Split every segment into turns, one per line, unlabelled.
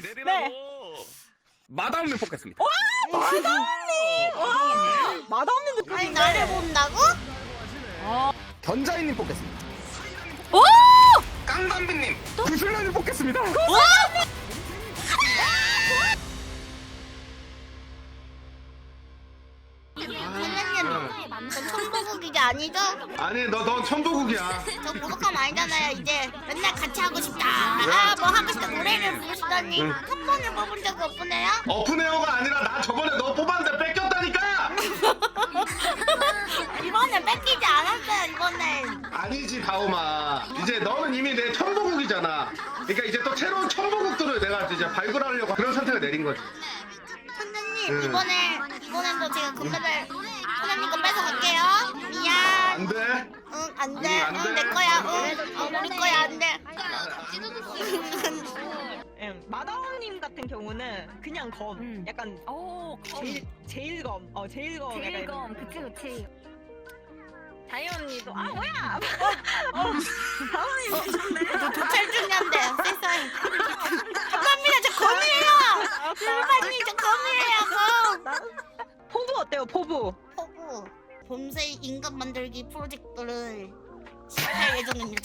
그만 내리라고. 마담님 뽑겠습니다.
마담님도
아니 나를 본다고?
견자이님 뽑겠습니다.
오!
깡담비님, 구슬라님 뽑겠습니다.
선생님 저 천보국이 아니죠?
아니 너 넌 천보국이야.
저 고독함 아니잖아요 이제 맨날 같이 하고 싶다 아 뭐 하고 싶다 노래를 부르시다니
응.
한 번을 뽑은 적이 없네요?
어프네어가 아니라 나 저번에 너 뽑았는데 뺏겼다니까.
이번엔 뺏기지 않았어요 이번엔
아니지 다오마. 이제 너는 이미 내 천보국이잖아. 그러니까 이제 또 새로운 천보국들을 내가 이제 발굴하려고 그런 선택을 내린 거지.
선생님
응.
이번에 이번엔도 제가 금메달 선생님 거 뺏어갈게요 미안
안 돼.
응 안돼
응, 안 돼.
응내 거야 응 어, 우리 거야 안돼
예, 마담님 같은 경우는 그냥 검.
음.
약간
오,
제일 제일 검. 어 제일 검.
제일 검. 그치, 그치.
다희 언니도 아 뭐야? 어, 좋네.
저 도찰 중요한데 세상에 감사합니다 저 검이에요 실바님 저 검이에요 검
포부 어때요? 포부.
포구 봄새 인간 만들기 프로젝트를 시작할 예정입니다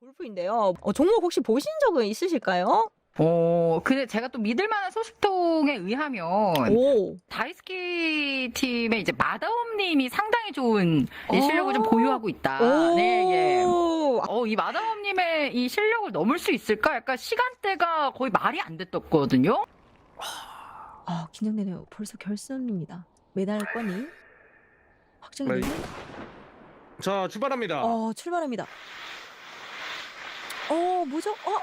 골프인데요. 어, 종목 혹시 보신 적은 있으실까요?
어, 근데 제가 또 믿을 만한 소식통에 의하면
오.
다이스키 팀의 이제 마다옴 님이 상당히 좋은 이 실력을 좀
오.
보유하고 있다.
오.
네, 예. 어, 이 마다옴 님의 이 실력을 넘을 수 있을까? 약간 시간대가 거의 말이 안 됐었거든요.
아 긴장되네요. 벌써 결선입니다. 메달권이 확정이.
네. 자, 출발합니다.
어 출발합니다. 어 뭐죠? 어.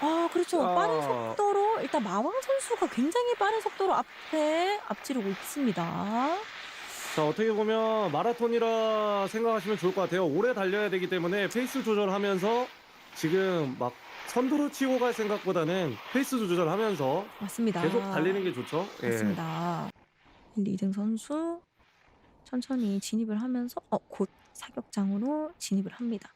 아 그렇죠.
아.
빠른 속도로 일단 마왕 선수가 굉장히 빠른 속도로 앞에 앞지르고 있습니다.
자, 어떻게 보면 마라톤이라 생각하시면 좋을 것 같아요. 오래 달려야 되기 때문에 페이스 조절하면서 지금 막 선두로 치고 갈 생각보다는 페이스 조절하면서
맞습니다.
계속 달리는 게 좋죠. 예.
맞습니다. 1, 2등 선수 천천히 진입을 하면서 어, 곧 사격장으로 진입을 합니다.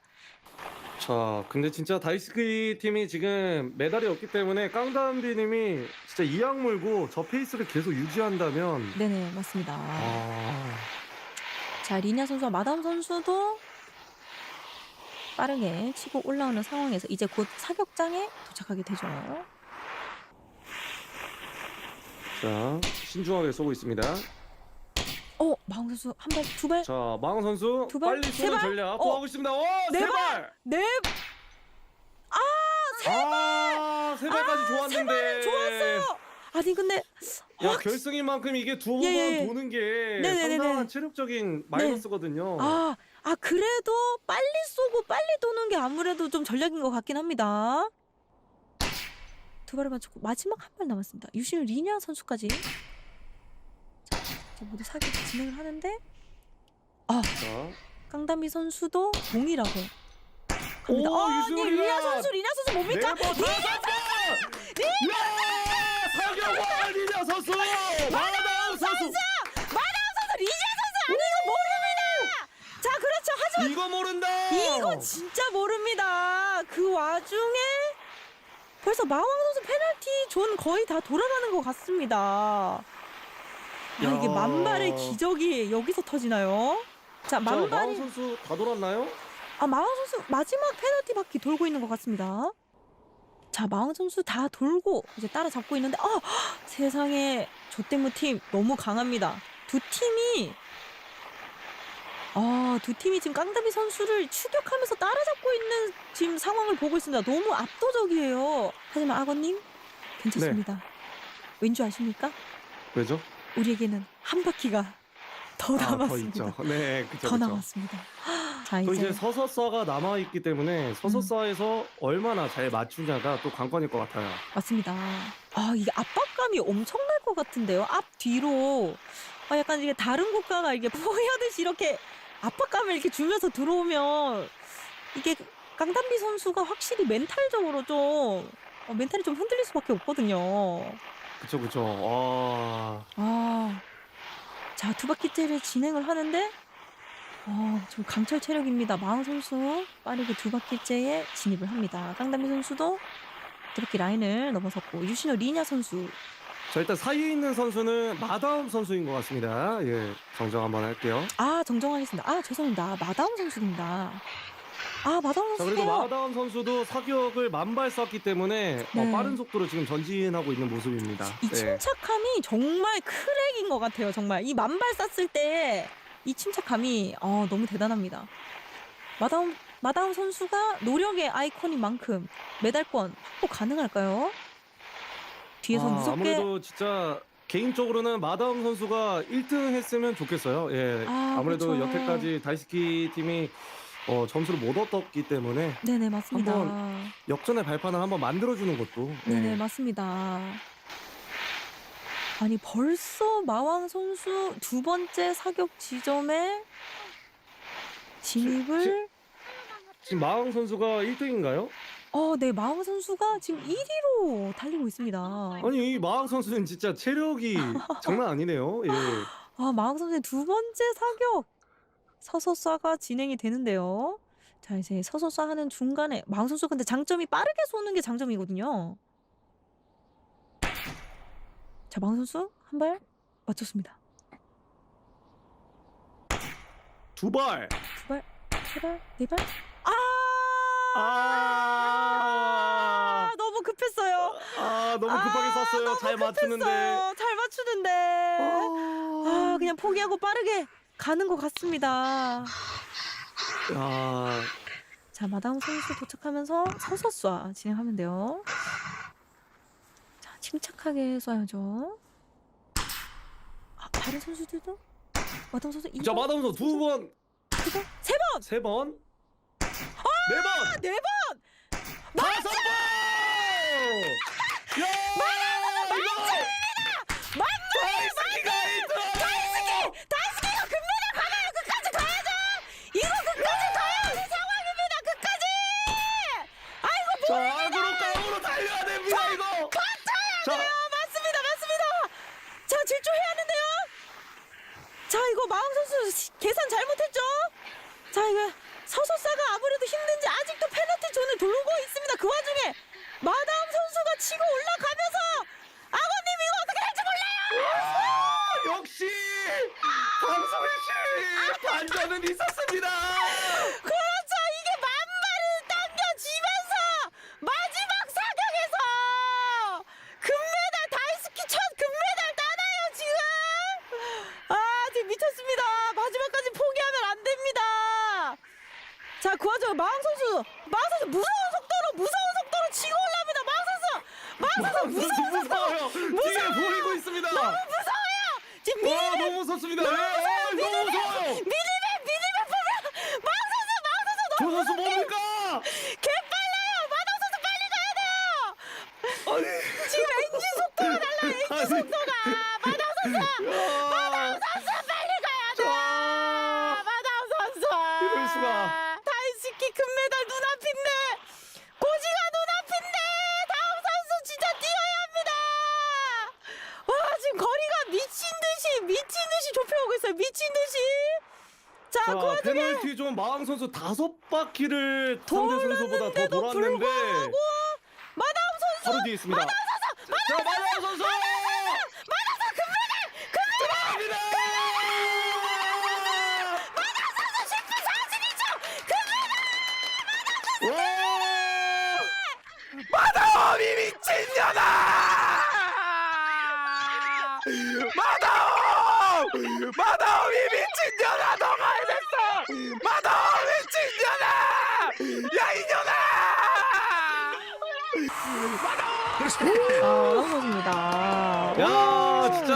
자, 근데 진짜 다이스키 팀이 지금 메달이 없기 때문에 깡다운비님이 진짜 이악 물고 저 페이스를 계속 유지한다면
네네 맞습니다.
아,
자 리냐 선수와 마담 선수도 빠르게 치고 올라오는 상황에서 이제 곧 사격장에 도착하게 되죠.
자, 신중하게 쏘고 있습니다.
어 마홍 선수 한 발, 두 발,
자, 망원 선수
두 발,
빨리
세
쏘는
발?
전략
어,
보하고 있습니다. 오,
네
세
발!
발!
네
아, 세 발까지 좋았는데.
좋았어요. 아니 근데
야, 결승인 만큼 이게 두번
예, 예, 예.
도는 게
네네네네.
상당한 체력적인 마이너스거든요.
아, 아 그래도 빨리 쏘고 빨리 도는 게 아무래도 좀 전략인 것 같긴 합니다. 두 발을 맞췄고 마지막 한 발 남았습니다. 유신 리냐 선수까지. 자, 이제 모두 사격 진행을 하는데 아
자,
깡다미 선수도 동일하고 갑니다.
오,
아, 네,
리냐!
리냐 선수 리냐 선수 뭡니까?
네번 야! 사격왕 리냐 선수! 마다움 선수!
선수 리냐 선수 아니 이거 모릅니다. 자 그렇죠. 하지만
이거 모른다!
이거 진짜 모릅니다. 그 와중에 벌써 마왕 선수 페널티 존 거의 다 돌아가는 것 같습니다. 아, 이게
야.
만발의 기적이 여기서 터지나요? 자, 만발이
선수 다 돌았나요?
아 마왕 선수 마지막 페널티 바퀴 돌고 있는 것 같습니다. 자, 마왕 선수 다 돌고 이제 따라잡고 있는데 아 세상에 조땡무 팀 너무 강합니다. 두 팀이 아, 두 팀이 지금 깡다비 선수를 추격하면서 따라잡고 있는 지금 상황을 보고 있습니다. 너무 압도적이에요. 하지만 아버님 괜찮습니다. 왠지 아십니까?
왜죠?
우리에게는 한 바퀴가 더
아, 더
남았습니다.
있죠. 네, 그쵸,
더
그쵸.
남았습니다. 자,
또
이제
이제 서서싸가 남아 있기 때문에 서서싸에서 얼마나 잘 맞추냐가 또 관건일 것 같아요.
맞습니다. 아, 이게 압박감이 엄청날 것 같은데요. 앞 뒤로 아, 약간 이게 다른 국가가 이게 포위하듯이 이렇게 압박감을 이렇게 주면서 들어오면 이게 강단비 선수가 확실히 멘탈적으로 좀 어, 멘탈이 좀 흔들릴 수밖에 없거든요.
그쵸, 그쵸. 아,
아, 자, 두 바퀴째를 진행을 하는데, 어, 좀 강철 체력입니다. 마흥 선수 빠르게 두 바퀴째에 진입을 합니다. 깡다미 선수도 드럽게 라인을 넘어섰고 유신호 리냐 선수.
자 일단 사이에 있는 선수는 마다움 선수인 것 같습니다. 예, 정정 한번 할게요.
아 정정하겠습니다. 아 죄송합니다. 마다움 선수입니다. 아 마다움
자 그리고. 마다움 선수도 사격을 만발 쐈기 때문에 어,
네.
빠른 속도로 지금 전진하고 있는 모습입니다.
이
네.
침착함이 정말 크랙인 것 같아요. 정말 이 만발 쐈을 때이 침착함이 어, 너무 대단합니다. 마다움 마다움 선수가 노력의 아이콘인 만큼 메달권 확보 가능할까요? 뒤에서
아,
무섭게
아무래도 진짜 개인적으로는 마다움 선수가 1등 했으면 좋겠어요. 예.
아,
아, 무래도
그렇죠.
여태까지 다이스키 팀이 어, 점수를 못 얻었기 때문에
네네 맞습니다.
한번 역전의 발판을 한번 만들어주는 것도
네네
예.
맞습니다. 아니 벌써 마왕 선수 두 번째 사격 지점에 진입을
지금 마왕 선수가 1등인가요?
어, 네 마왕 선수가 지금 1위로 달리고 있습니다.
아니 이 마왕 선수는 진짜 체력이 장난 아니네요. 예.
아 마왕 선수의 두 번째 사격 서서 쏴가 진행이 되는데요. 자 이제 서서 쏴 하는 중간에 마왕 선수 근데 장점이 빠르게 쏘는 게 장점이거든요. 자 마왕 선수 한 발 맞췄습니다.
두 발.
두 발, 세 발, 네 발. 아!
아,
아, 너무 급했어요.
아 너무 급하게
아,
쐈어요.
너무
잘 맞추는데.
급했어요. 잘 맞추는데. 아, 그냥 포기하고 빠르게 가는 것 같습니다.
야,
자, 마다움 선수 도착하면서 서서 쏴 진행하면 돼요. 자, 침착하게 쏴야죠. 아, 다른 선수들도 마다움 선수
자
2번,
마다움 선수 두 번,
세 번, 세 번,
세 번, 네 번,
네 번.
다섯 번. 야, 이거 다이스키가 1등.
다이스키가 금메달 가나요? 끝까지 가야죠. 이거 끝까지 가야 하는 상황입니다. 끝까지. 아이고
자, 악으로 깡으로 달려야 됩니다 이거. 자,
아, 맞습니다, 맞습니다. 자, 질주해야 하는데요. 자, 이거 마왕 선수 시- 계산 잘못했죠? 자, 이거 서소사가 아무래도 힘든지 아직도 페널티 존을 돌고 있습니다. 그 와중에 마다움 선수가 치고 올라가면서 아버님 이거 어떻게 될지 몰라요.
역시 강성희 씨 반전은 있었습니다.
그렇죠. 이게 만발을 당겨지면서 마지막 사격에서 금메달 다이스키 첫 금메달 따나요 지금? 아 지금 미쳤습니다. 마지막까지 포기하면 안 됩니다. 자, 그 와중에 마왕 선수, 마왕 선수 무서운 속도로 무서운 속도로 치고 올라옵니다. 마왕 마왕 선수 무서운
무서워요. 뒤에 보이고 있습니다. 와
무서워요. 지금 미,
너무 무섭습니다. 예, 아, 너무 무서워요.
미니맵 미니맵 보면 선수
저
너무
선수 뭡니까?
개 빨라요. 마왕 선수 빨리 가야 돼요.
아니,
지금 엔진 속도가 달라. 엔진
아니.
속도가 선수,
야,
선수 빨리 가야 돼.
아,
마다운 선수.
이럴 수가.
자, 그
자, 페널티 존 마왕 선수 다섯 바퀴를 상대 선수보다 더
돌았는데도
돌았는데
불구하고 마다움 선수!
바로 뒤에 있습니다. 자, 마왕 선수!
마다움 선수 금메달 금메달
마다움
선수 10분 42초 금메달
와! 마다움이 미친년아! 마다움이 미친년아! 너가 해냈어! 마다움 미친년아! 야 이년아!
아 선수입니다.
야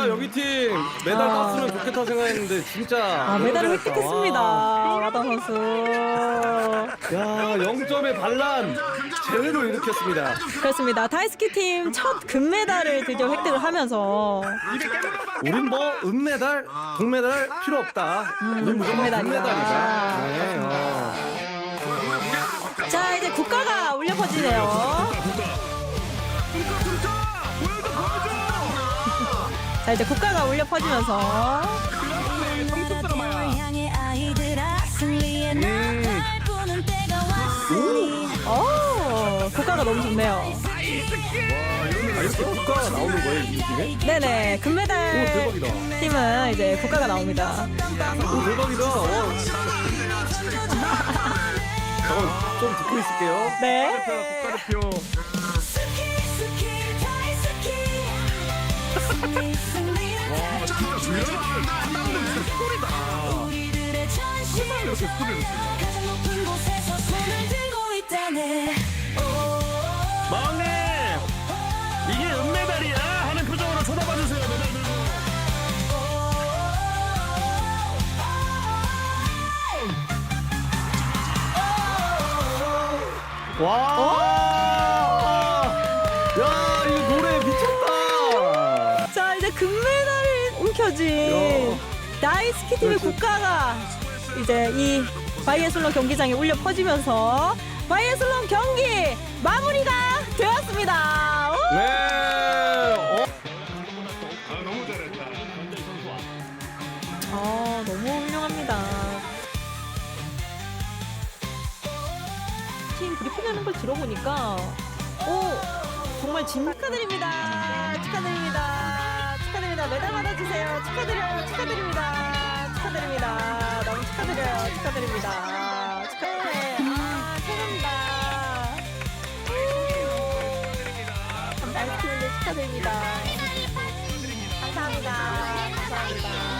진짜 여기 팀 메달
아.
땄으면 좋겠다 생각했는데 진짜
아 메달을
너무
획득했습니다. 마다움 선수.
와. 야 0점의 반란 제대로 일으켰습니다.
그렇습니다. 다이스키 팀 첫 금메달을 드디어 획득을 하면서
우린 뭐 은메달, 동메달 필요 없다.
음,
우린 무조건
금메달이다.
금메달이다. 네, 어.
자 이제 국가가 울려 퍼지네요. 자 이제 국가가 울려 퍼지면서 오 국가가 너무 좋네요.
아, 이렇게 국가가 나오는 거예요, 이 팀에?
네네
오,
금메달
대박이다.
팀은 이제 국가가 나옵니다.
오, 대박이다. 어. 잠깐, 좀 듣고 있을게요.
네.
국가대표. 소리를 마왕님 이게 은메달이야? 하는 표정으로 쳐다봐 주세요. 메달 들고
와! 야, 이거 노래 미쳤다!
자 이제 금메달을 움켜쥔 나이 스키 팀의 국가가 이제 이 바이애슬론 경기장에 울려 퍼지면서 바이애슬론 경기 마무리가 되었습니다. 우!
네! 어?
아 너무 훌륭합니다. 팀 브리핑하는 걸 들어보니까 오 정말 진 축하드립니다. 축하드립니다. 축하드립니다. 메달 받아주세요. 축하드려요. 축하드립니다. 축하드려요. 축하드립니다. 축하해. 아 최고입니다. 감사합니다. 축하드립니다. 감사합니다. 감사합니다.